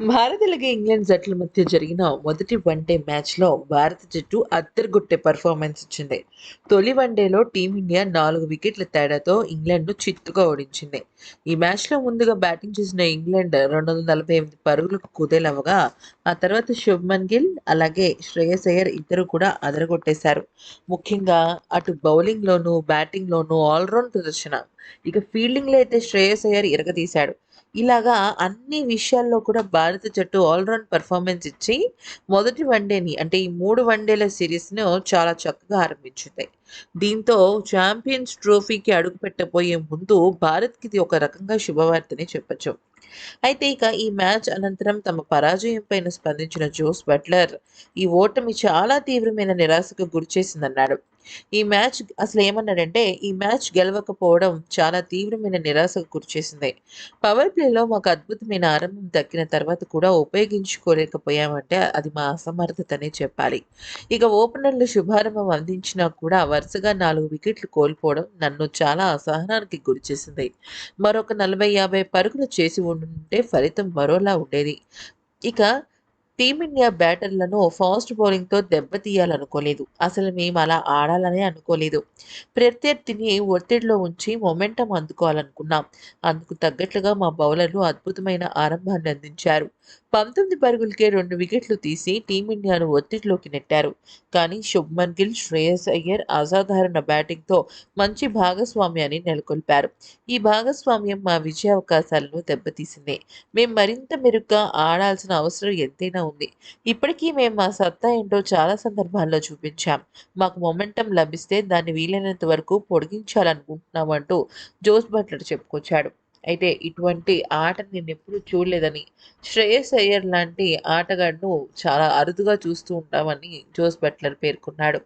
భారత్ అలాగే ఇంగ్లాండ్ జట్ల మధ్య జరిగిన మొదటి వన్డే మ్యాచ్లో భారత జట్టు అద్దరుగొట్టే పర్ఫార్మెన్స్ ఇచ్చింది. తొలి వన్డేలో టీమిండియా నాలుగు వికెట్ల తేడాతో ఇంగ్లాండ్ను చిత్తుగా ఓడించింది. ఈ మ్యాచ్లో ముందుగా బ్యాటింగ్ చేసిన ఇంగ్లాండ్ రెండు వందల నలభై ఎనిమిది పరుగులకు కుదేలవగా ఆ తర్వాత శుభ్మన్ గిల్ అలాగే శ్రేయస్ అయ్యర్ ఇద్దరు కూడా అదరగొట్టేశారు. ముఖ్యంగా అటు బౌలింగ్లోనూ బ్యాటింగ్లోనూ ఆల్రౌండ్ ప్రదర్శన. ఇక ఫీల్డింగ్లో అయితే శ్రేయస్ అయ్యర్ ఇరగదీశాడు. ఇలాగా అన్ని విషయాల్లో కూడా భారత జట్టు ఆల్రౌండ్ పర్ఫార్మెన్స్ ఇచ్చి మొదటి వన్డేని అంటే ఈ మూడు వన్డేల సిరీస్ను చాలా చక్కగా ఆరంభించింది. దీంతో ఛాంపియన్స్ ట్రోఫీకి అడుగు పెట్టబోయే ముందు భారత్కి ఇది ఒక రకంగా శుభవార్తని చెప్పొచ్చు. అయితే ఇక ఈ మ్యాచ్ అనంతరం తమ పరాజయం పైన స్పందించిన జోస్ బట్లర్ ఈ ఓటమి చాలా తీవ్రమైన నిరాశకు గురిచేసిందన్నాడు. ఈ మ్యాచ్ అసలు ఏమన్నాడంటే ఈ మ్యాచ్ గెలవకపోవడం చాలా తీవ్రమైన నిరాశకు గురిచేసింది పవర్ ప్లేలో మాకు అద్భుతమైన ఆరంభం దక్కిన తర్వాత కూడా ఉపయోగించుకోలేకపోయామంటే అది మా అసమర్థతనే చెప్పాలి. ఇక ఓపెనర్లు శుభారంభం అందించినా కూడా వరుసగా నాలుగు వికెట్లు కోల్పోవడం నన్ను చాలా అసహనానికి గురిచేసింది మరొక నలభై యాభై పరుగులు చేసి ఉంటే ఫలితం మరోలా ఉండేది. ఇక టీమిండియా బ్యాటర్లను ఫాస్ట్ బౌలింగ్తో దెబ్బతీయాలనుకోలేదు. అసలు మేము అలా ఆడాలని అనుకోలేదు. ప్రత్యర్థిని ఒత్తిడిలో ఉంచి మొమెంటం అందుకోవాలనుకున్నాం. అందుకు తగ్గట్లుగా మా బౌలర్లు అద్భుతమైన ఆరంభాన్ని అందించారు. పంతొమ్మిది పరుగులకే రెండు వికెట్లు తీసి టీమిండియాను ఒత్తిడిలోకి నెట్టారు. కానీ శుభ్మన్ గిల్ శ్రేయస్ అయ్యర్ అసాధారణ బ్యాటింగ్తో మంచి భాగస్వామ్యాన్ని నెలకొల్పారు. ఈ భాగస్వామ్యం మా విజయ అవకాశాలను దెబ్బతీసింది. మేము మరింత మెరుగ్గా ఆడాల్సిన అవసరం ఎంతైనా ఉంది. ఇప్పటికీ మేము మా సత్తా ఏంటో చాలా సందర్భాల్లో చూపించాం. మాకు మొమెంటం లభిస్తే దాన్ని వీలైనంత వరకు పొడిగించాలనుకుంటున్నామంటూ జోస్ బట్లర్ చెప్పుకొచ్చాడు. అయితే ఇటువంటి ఆట నేను ఎప్పుడూ చూడలేదని శ్రేయస్ అయ్యర్ లాంటి ఆటగాడును చాలా అరుదుగా చూస్తూ ఉంటామని జోస్ బట్లర్ పేర్కొన్నాడు.